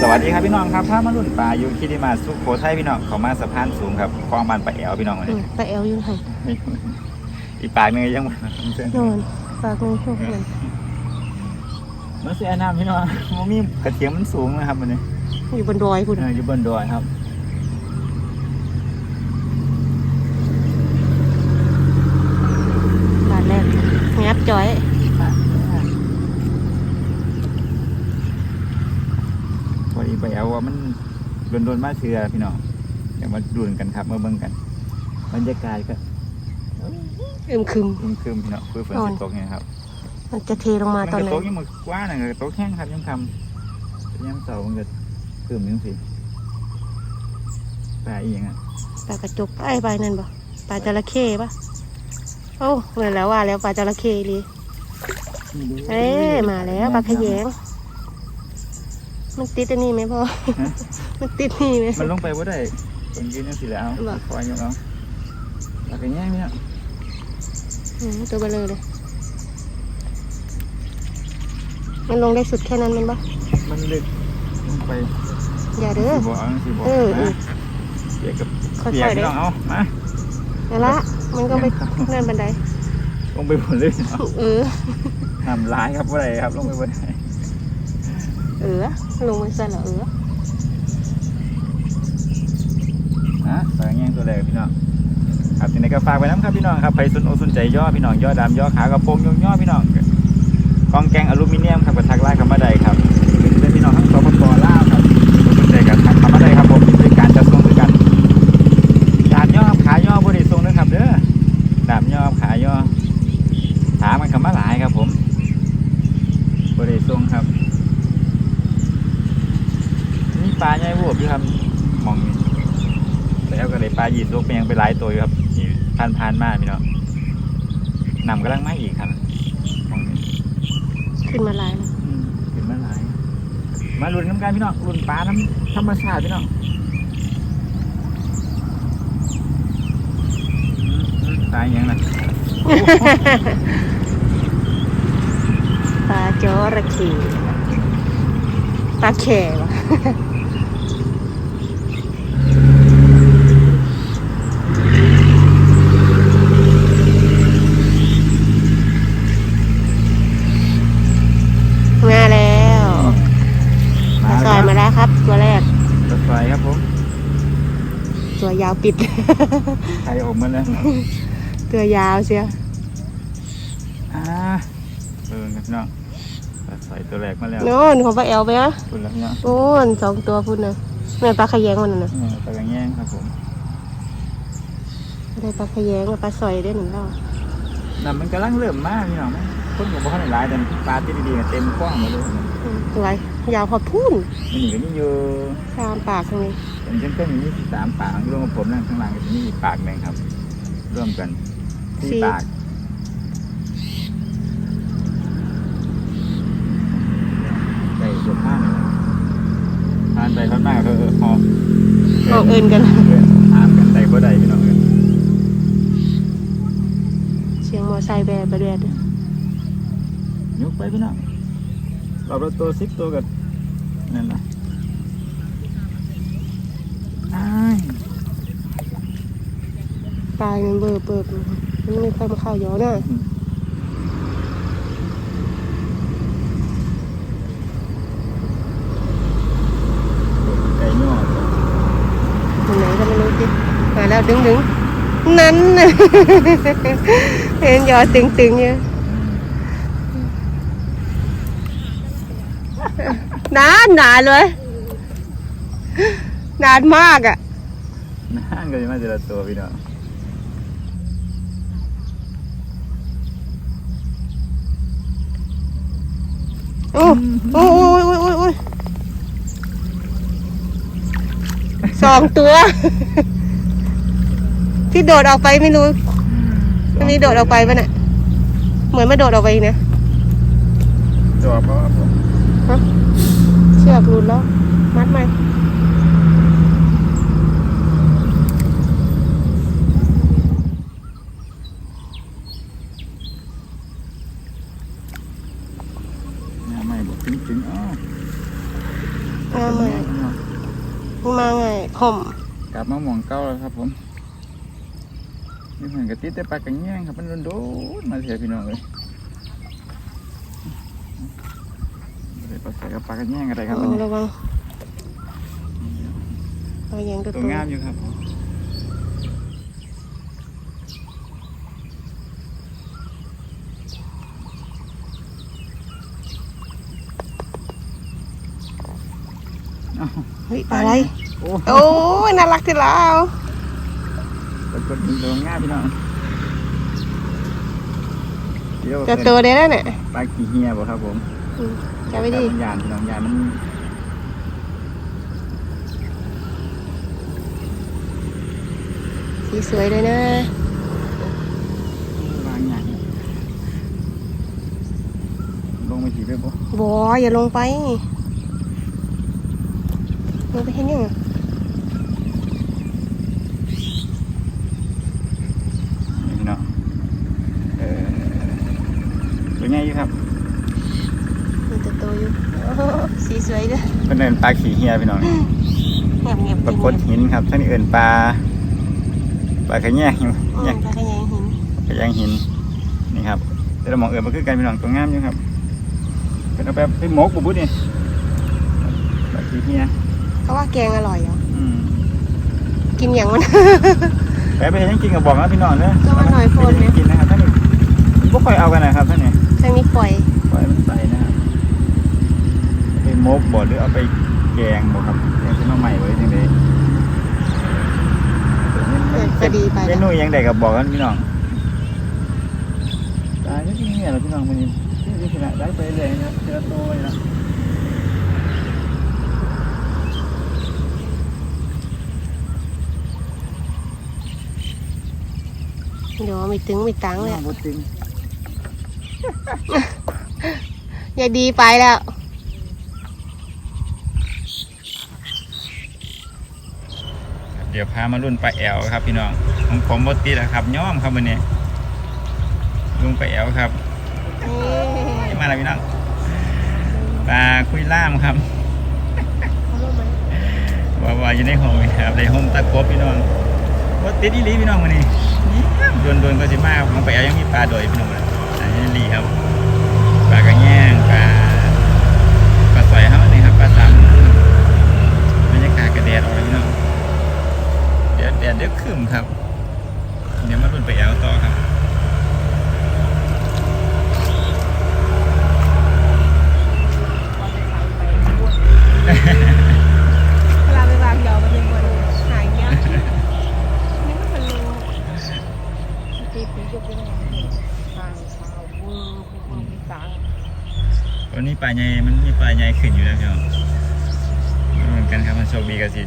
สวัสดีครับพี่น้องครับถ้ามาลุ่นป่าอยู่คิดิมาสุโขทัยพี่น้องเขามาสะพานสูงครับคลองบานปลาแอวพี่น้องวันอืนี้มปลาแอลอยู่ไหนอีกปากหนึงยังมันนอนปากนึงพวกมันมันเสียน้ำพี่น้องมันมีกระเทียมมันสูงนะครับมันนี้อยู่บนดอยคุณเอออยู่บนดอยครับ บาทแรกงับจอย พอดี ปลาแอวว่ามันโดนๆมาเชือพี่น้องเดี๋ยวมาดูกันครับมาเบิ่งกัน บรรยากาศก็อึมครึมอึมครึมพี่น้องเพื่อฝนอ่อนสิตกเนี่ยครับมันจะเทลงมาตอนไหนก็ตกยังมือกว้าหน่อยก็ตกแห้งครับยังคำยังเสามันก็ครึมยังสิปลาอีหยังอะปลากระจกไอ้ใบนั่นปะปลาจระเข้ปะโอ้เหมือนแล้วว่าแล้วปลาจระเข้เลยเอ้ยมาแล้วปลาขยง มันติดอันนี้ไหมพ่อมันติดนี่ไหม มันลงไปว่าได้คนยืนยังสิแล้วบ่ คอยยังเอาปลากระแยงเนี่ยอืมตัวเบลอเลย มันลงได้สุดแค่นั้นมันปะมันลึกลงไปอย่าเด้อ สิบอกเอาสิบอกเออเออนะเปียกกับค่เปียกอยๆพี่ได้น้องเอามานั่นละ มันก็ไปนั่นบันได ลงไปบนเลยเนาะเออ ทำร้ายครับว่าไรครับลงไปบนไหน เออลงมาสั่นเหรอเออนะปลากระแยงตัวแรกพี่น้องครับทีนี้ก็ฝากไว้น้ำครับพี่น้องครับไปสุนอกสนใจย่อพี่น้องย่อดำย่อขากระโปรงย่อย่อพี่น้องกองแกงอลูมิเนียมครับกระทักไล่คำว่าใดครับเป็นพี่น้องทั้งสปปลาวครับสนใจกับทักคำว่าใดครับผมบริการจะส่งด้วยกัน ดาบย่อขาย่อบริทรงนะครับเด้อดาบย่อขาย่อขามันคำว่าหลายครับผมบริทรงครับนี่ ปลาใหญ่บวบอยู่ครับมองนี่แล้วก็เลยปลาหยีดลูกเป็นยังไปหลายตัวอยู่ครับนี่พันพานๆมากพี่น้องนำกำลังมาอีกครับมองนี่ขึ้นมาลายแล้วอืมเห็นมาหลาย มาลุ้นน้ำกันพี่น้องลุ้นปลาน้ำธรรมชาติพี่น้องอืมอืมตายยังนะปลาจอระเข้ปลาแข่วะมาแล้วปลาซอยมาแล้วครับ ตัวแรกรถไฟครับผม ตัวยาวปิด ใครออกมาแล้วตัวยาวเชียวอ่าเออครับพี่น้องรถไฟตัวแรกมาแล้วโน่นของปลาแอลไปนะคุณแล้วพี่น้องโอ้นสองตัวพุ่นนะแม่นปลาขยงมันน่ะนะเออปลากระแยงครับผมได้ปลาขยงกับปลาซอยได้หนึ่งรอบน้ำมันกำลังเริ่มมากพี่น้องไหม คนกับพ่อในหลายแต่ปลาที่ดีๆก็เต็มกว้างหมดเลยอืมตัวยาวพอพุ่นมันหนีก็มีอยู่ตามปากตรงนี้เป็นเช่นๆมีสิบสามปากรวมกับผมนั่งข้างล่างก็จะมีอีกปากหนึ่งครับ ร่วมกันสี่ปากใส่เสื้อผ้าเลยนะทานไปทานมากเออเออพอออกเอินกันเออถามกันใส่บ่ได้พี่น้องเอ้ยเสียงมอไซค์แบะประเดี๋ยว ยกไปพี่น้องเราเราตัวซิปตัวกันนั่นนะอ้ายปลายมันเบอร์เปิดอยู่มันไม่ค่อยมาเข้าย้อนน่ะไก่ย่อตรงไหนก็ไม่รู้สิมาแล้วดึงดึงนั้นน่ะ เห็นยอตึงตึงๆอยู่ นานนานเลย นานมากอะนั่นก็จะมาเจอตัวพี่น้องโอ้โอ้โอ้ยโอ้ยโอ้ยโอ้ยสองตัว ที่โดดออกไปไม่รู้อันนี้โดดออกไปปะเนี่ยเหมือนไม่โดดออกไปอีกนะจอบเพราะว่าผม เชือกหลุดแล้ว มัดไหมหน้าไม่บอกถึงถึงๆอ๋อมาใหม่มาไงห่มกลับมาหมองเก้าแล้วครับผมนี่เหมือนกับติดแต่ปลากระแยงครับมันโดนๆมาเสียพี่น้องเลย เลยปลาใส่กับปลากระแยงอะไรครับอันนี้ระวังเอาอย่างตัวตัวตัวงามอยู่ครับเอ้าเฮ้ยปลาอะไรโอ้โอ้ยน่ารักที่แล้วปรากฏเป็นตัวงามพี่น้องเดี๋ยวตัวตัวเดียวแล้วเนี่ยปลาขี้เหี้ยบ่ครับผมอืม จับไปดิมันยานพี่น้องยานมันสีสวยเลยนะวางอย่างลงไปถีบได้บ่บออย่าลงไปลงไปเห็นยังนี่พี่น้องเออตัวใหญ่อยู่ครับ มีตัวโตอยู่โอ้โหสีส วยเลยเป็นเอินปลาขี้เหี้ยพี่น้องเงียบเงียบปรากฏหินครับท่านนี้เอินปลาปลากระแยงอืมแยงปลากระแยงหินกระแยงหินนี่ครับแต่เรามองเอินมันคือกันพี่น้องตัวงามอยู่ครับเป็นเอาไปไปหมกบุบุนี่ปลาขี้เหี้ยเขาว่าแกงอร่อยเหรออืมกินอย่างมันไปไปเห็นยังกินกับบอกนะพี่น้องเนอะก็มาหน่อยโพดไหมไปเห็นยังกินนะครับท่านนี้บ่ค่อยเอากันนะครับท่านนี้ทางนี้ปล่อย ปล่อยมันไปนะครับไป มกบ่หรือเอาไปแกงบ่ครับแกงขึ้นมาใหม่ไว้จังไดเออก็ดีไปเมแล้วนูยังไดกับบอกกันพี่น้องตายนี่เนี่ยเหรอพี่น้องวันนี้ที่ขนาดได้ไปเลยนะเจอโตเลยนะเดี๋ยวไม่ตึงไม่ตังเลยน้องบ่ตึงอย่าดีไปแล้ว เดี๋ยวพามารุ่นปลาแอวครับพี่น้องของผมบ่ติดแล้วครับย้อมครับวันนี้ลุงปลาแอวครับนี่มาแล้วพี่น้องปลาคุยล่ามครับว่าว่าอยู่ในห้องครับในห้องตะกบพี่น้องว่าติดอีหลีพี่น้องวันนี้โดนโดนๆก็สิมาของไปเอายังมีปลาโดยพี่น้องเลยอันนี้ลีครับปลากระแยงปลาปลาสอยเขานี่ครับปลาซ้ำบรรยากาศกระแดดออกเลยพี่น้องเดี๋ยวแดดเดี๋ยวขึ้นครับ เดี๋ยวมารุ่นไปแอลต่อครับเวลาไปวางยอมันยังบนหายเงี้ยนี่มันเป็นรูตีปีกยกไปได้ทางเท้าบูบูบูตังวันนี้ปลาใหญ่มันมีปลาใหญ่ขึ้นอยู่แล้วพี่น้องเหมือนกันครับมันโชคดีกับสิ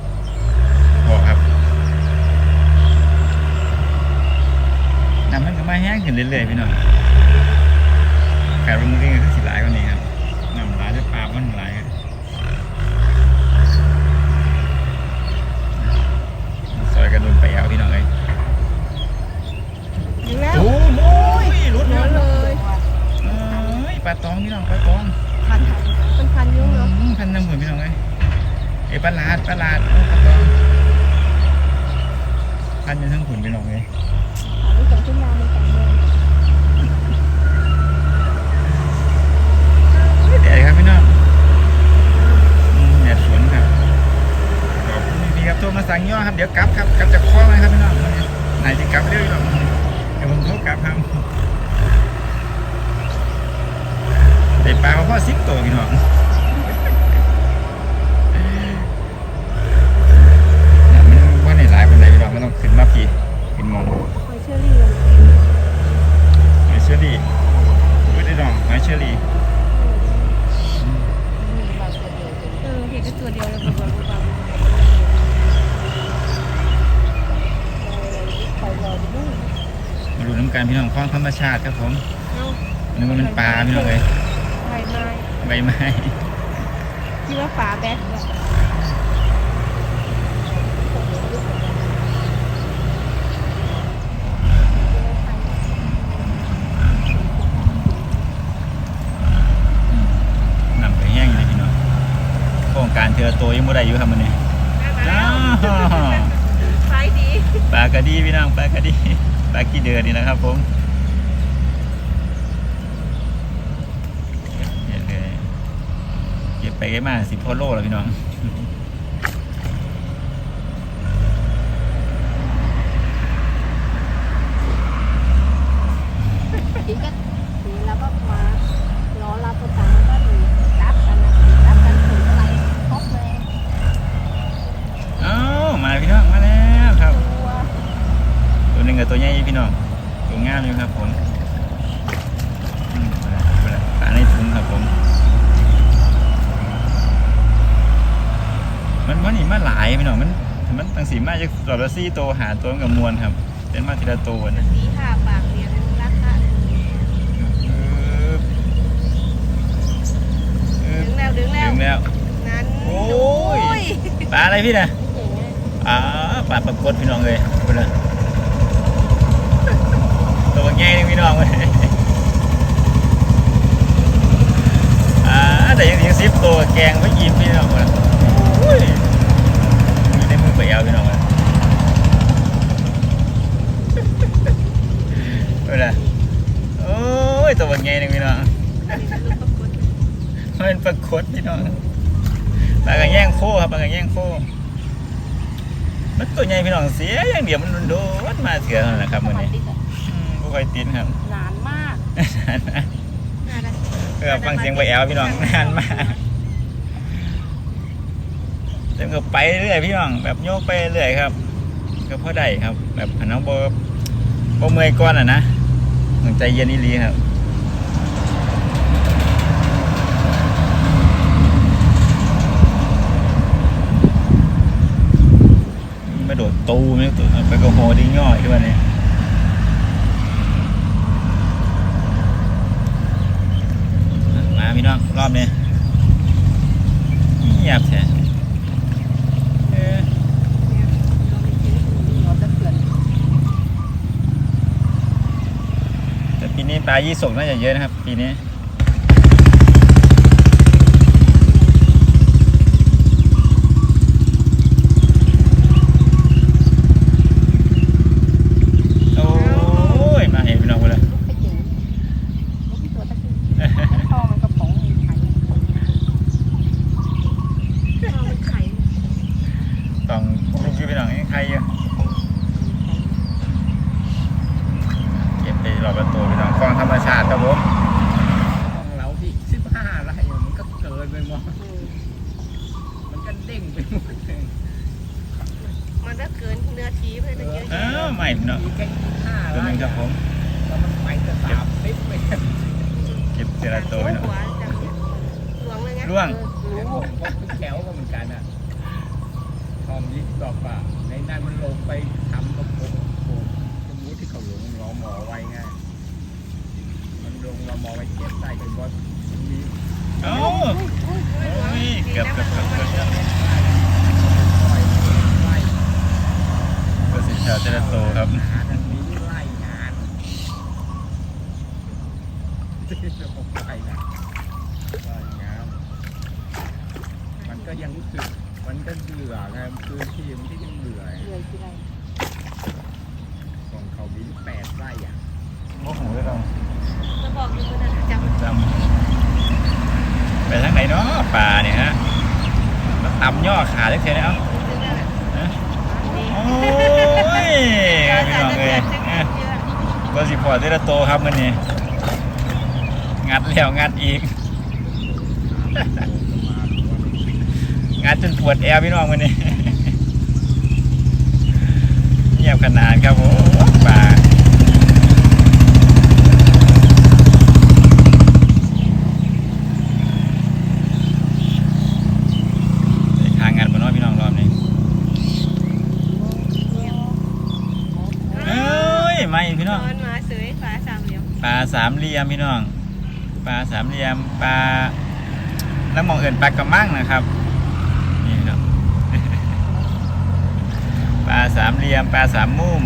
พอครับน้ำ มันก็มาแห้งขึ้นเรื่อยๆพี่น้องแค่ว่ามันก็คือสิหลายกว่านี้ครับน้ำหลายจะปลามันหลายครับซอยกระดุนไปเอาพี่น้องเลยถึงแล้วโอ้โหรุดเยแล้อะวเลยเอ้ยปลาตองพี่น้องปลาตองพันมันพันยุ่งเนาะอืมพันน้ำเหมือนพี่น้องเลยเอ้ยปลาลาดปลาลาดโอ้ปลาตองพันเป็นทั้งผุนพี่น้องเลยมันส่งขึ้นมามันสองโมง แดดครับพี่น้องอืมแดดสวนครับขอบคุณพี่ครับโทรมา สั่งย่อครับเดี๋ยวกลับครับกลับจากคลองเลยครับพี่น้องไหนจะกลับเร็วอยหรอกเดี๋ยวผมโทรกลับครับได้ปลาเขาพ่อสิบตัวพี่น้องมันว่าในหลายปันใดพี่น้องมันต้องขึ้นมาพี่ขึ้นมองหอยเชอรี่เลยหอยเชอรี่ไม่ได้ดองหอยเชอรี่เออเห็นแค่ตัวเดียวเลยบางบางคอยรอดู มา ดูน้ำกันพี่น้องคลองธรรมชาติครับผมเอ้านึกว่ามันปลาพี่น้องเลยไม้ไม้ใบไม้คิดว่าฝาแบตนำไปแห้งเลยพี่น้องโค้งการเทือตัวยังบ่ได้อยู่ครับมันนี่อ้าวไฟดีปลากระดีพี่น้องปลากระดี อาขี้เดือนี่นะครับผมเก็บเลยเก็บไปเก็บมาสิบพอโลแล้วพี่น้อง ทีก็ทีแล้วก็มารอรับตัวตังค์ก็มีรับกันนะรับกันถึงอะไรครบเลย อ้าวมาพี่น้องมาแล้วครับ ตัว ตัวหนึ่งกับตัวใหญ่พี่น้องตัวงามอยู่ครับผมอืมมาแล้วมาแล้วปลาในถุงครับผม มันมันนี่มาหลายพี่น้องมันมันตั้งสีมาจากรอบละสี่ตัวหาตัวกับมวลครับเป็นมาทีละตัวนะสีห้าปากเนี่ยราคาอึ๊บอึ๊ดึบงแล้วดึงแล้วถึงแล้วนั้นโอ้ยปลาอะไรพี่นะอ่าปลาปลากดพี่น้องเลยไปเลยตัวแง่นึงพี่น้องเลยอ่าแต่ยังถึงสิบตัวแกงไม่ยิ้มพี่น้องเลยโอ้ยมีในมือไปเอาพี่น้องเลยไปเลยโอ้ยตัวแง่นึงพี่น้องมันเป็นปลากดพี่น้องปลากระแย่งโค้ครับปลากระแย่งโค้มันตัวใหญ่พี่น้องเสียอย่างเดียวมันโดดมาเถื่อนนนะครับมันนี้อืมบ่ค่อยตินครับนานมากนานเออฟังเสียงไปแอลพี่น้องนานมากเต็มก็ไปเรื่อยพี่น้องแบบโยกไปเรื่อยครับ ก็พอได้ครับ แบบอันน้องโบโบเมื่อยก้อนอะนะต้องใจเย็นอีหลีครับ ไม่โดดตูไม่ตัวไปกระโหดิ้งย่อยที่วันนี้มา พี่น้องรอบนี้เงียบแท้เอ๊ะแต่ปีนี้ปลายี่สกน่าจะเยอะนะครับ ปีนี้ โอ้ย มาเห็นพี่น้องไปเลย ลูกไปเจ๋งลูกตัวตะกี้พ่อมันกระป๋องมีไข่พ่อมันไข่ ต้องลูกชื่อพี่น้องยังใครอยู่เก็บไปรอบประตูพี่น้องคลองธรรมชาติ ครับผมของเราที่สิบห้าไร่มันก็เกินไปหมดมันก็เด้งไปหมดเลยมันก็เกินเนื้อทีเลยตะเกียบอ้าวใหม่พี่น้องมีแค่ห้าตัวหไร่นึงครับผมแล้วมันไปจะสามสิบไปแล้วเก็บเจละตัวพี่น้องหัวจังหลวงเลยไงล่วงผมก็ขึ้นแถวก็เหมือนกันอะทอมยิปดอกอะในนั้นมันลงไปทำกับผมโอ้สมมติที่เขาลงรอหมอไว้ไงมัน ลงรอหมอไว้เก็บใส่กันบอสมันมีโอ้ยเกือบเกือบเกือบเกือบเกือบปล่อยไล่ก็สิแถวเจละตัวครับทางนี้ไล่งานมันก็ยังรู้สึกมันก็เบื่อไงพื้นที่มันก็ยังเบื่อเหนื่อที่ไรของเขาบินแปดไร่อะ โอ้โหพี่น้องจะบอกอยู่คนนั้นจำจำไปทางไหนเนาะป่าเนี่ยฮะแล้วต่ำย่อขาเล็กเท่านี้เอ้าซื้อได้แหละฮะนี่โอ้ยพี่น้องเอ้ยเอ้ยก็สิพอเทละโตครับมันนี่งัดแล้วงัดอีก งัดจนปวดแอวพี่น้องมันนี่เงียบขนาดครับผมป่าได้ทางงานมาน้อยพี่น้องรอบนี้เอ้ยมาอีก พี่น้องนอนมาสวยฟ้าสามเหลี่ยมปลาสามเหลี่ยมพี่น้อง ปลาสามเหลี่ยมปลาแล้วมองเอื่นปลากระมังนะครับนี่พี่น้องปลาสามเหลี่ยมปลาสามมุม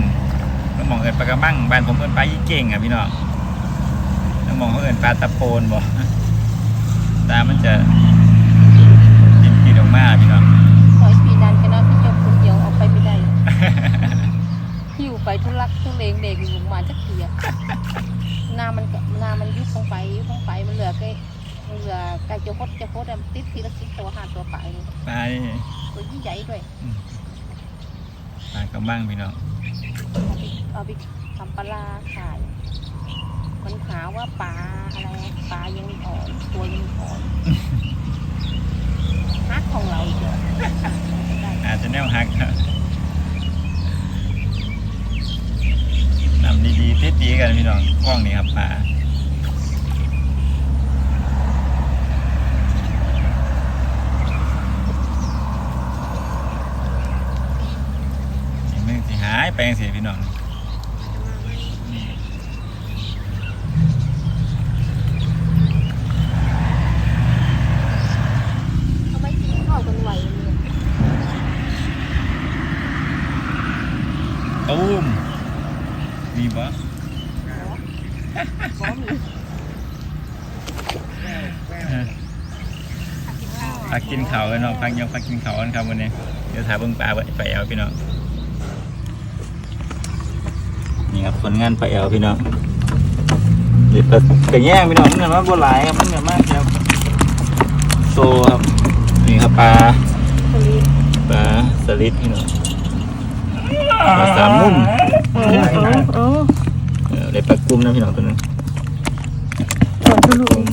แล้วมองเอื่นปลากระมังบ้านผมเอื่นปลายี่เก่งอะพี่น้องแล้วมองเขาเอื่นปลาตะโพนบ่ตามันจะกินกินออกมา งเด็กอยู่ประมาณจักเกียนามันนามันยุบลงไปยุบลงไปมันเหลือแค่มันเหลือไก่เจ้าพดเจ้าพดติดทีละสิบตัวห้าตัวไปตายตัวยิ่งใหญ่ด้วยตายกับบ้างพี่น้องเอาไปทำปลาขายมันหาว่าปลาอะไรปลายังอ่อนตัวยังอ่อนฮักของเราอีกเหรออาจะแนวฮัก ดีๆติดดีกันพี่น้องกล้องนี้ครับปลาสิมึงสิหายไปจังสิพี่น้องนี่ เอาไปกินข้าวกันไหวเลย ตูมมีบ่ บ่ มีพักกินเขาวกันเนาะพักยังพักกินเขาวกันครับวันนี้เดี๋ยวถ่ายเบิ่งปลาไปไปเอาพี่น้องนี่ครับผลงานไปเอาพี่น้องเด็ดปลากระแยงพี่น้องมันเหมือนว่าบัวหลายครับมันเหมือนมากครับโซครับนี่ครับปลาสลิดปลาสลิดพี่น้องปลาสามมุม เอาเอาเอาเออได้ปลากุ้มนะพี่น้องตัวนั้นเอาตัวลูกกุ้ม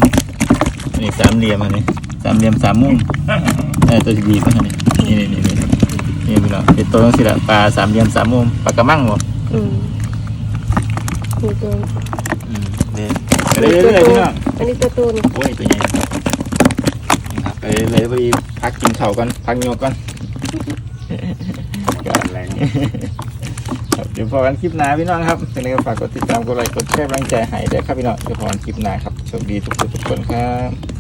อันนี้สามเหลี่ยมอันนี้สามเหลี่ยมสามมุมเออตัวที่บีบอันนี้นี่นี่นี่นี่นี่พี่น้องเป็นตัวต้องสิละปลาสามเหลี่ยมสามมุมปลากระมังบ่อืมนี่ตัวอืมเด้ไปเรื่อยๆพี่น้องอันนี้ตัวตัวนี่โอ้ยตัวใหญ่ครับนี่ครับไปเลยพอดีพักกินข้าวก่อนพักโยกก่อนแรงครับ เดี๋ยวพอกันคลิปหน้าพี่น้องครับยังไงก็ฝากกดติดตามกดไลค์กดแชร์กำลังใจให้ด้วยครับพี่น้องเดี๋ยวพอกันคลิปหน้าครับโชคดีทุกคนทุกคนครับ